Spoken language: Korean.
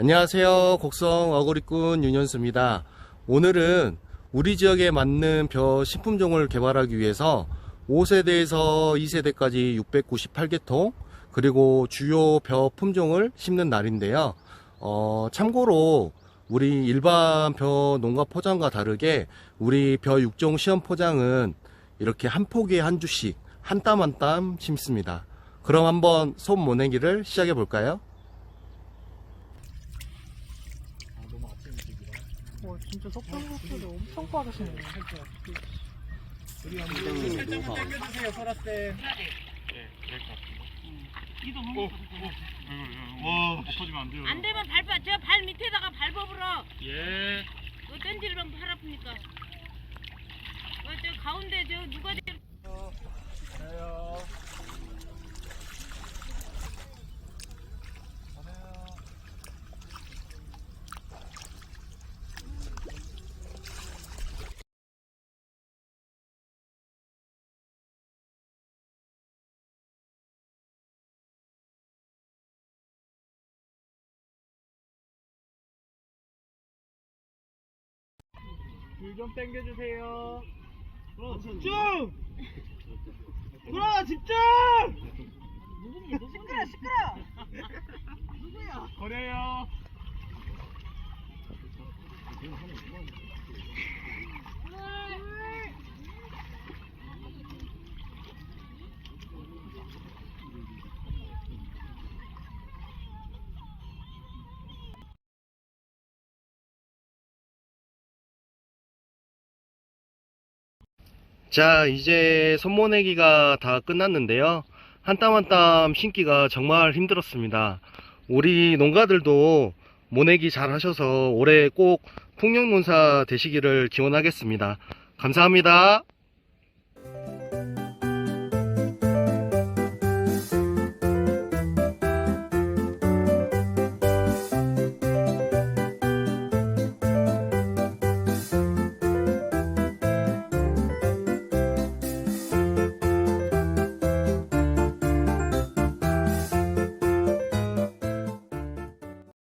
안녕하세요. 곡성 어그리꾼 윤현수입니다. 오늘은 우리 지역에 맞는 벼 신품종을 개발하기 위해서 5세대에서 2세대까지 698개 통 그리고 주요 벼 품종을 심는 날인데요. 어, 참고로 우리 일반 벼 농가 포장과 다르게 우리 벼 육종 시험 포장은 이렇게 한 포기에 한 주씩 한 땀 한 땀 심습니다. 그럼 한번 손 모내기를 시작해 볼까요? 와 진짜 석탄 목소리 엄청 빠르시네. 당겨주세요, 소라쌤. 와, 엎어지면 안 돼요. 안 되면 밟아. 저 발 밑에다가 밟아보라. 예. 그 던지면 팔 아프니까. 어, 저 가운데 저 누가 제 줄좀 당겨주세요. 그럼 집중! 그럼 집중! 시끄러 시끄러. 버려요. 자, 이제 손모내기가 다 끝났는데요. 한 땀 한 땀 심기가 정말 힘들었습니다. 우리 농가들도 모내기 잘 하셔서 올해 꼭 풍년농사 되시기를 기원하겠습니다. 감사합니다.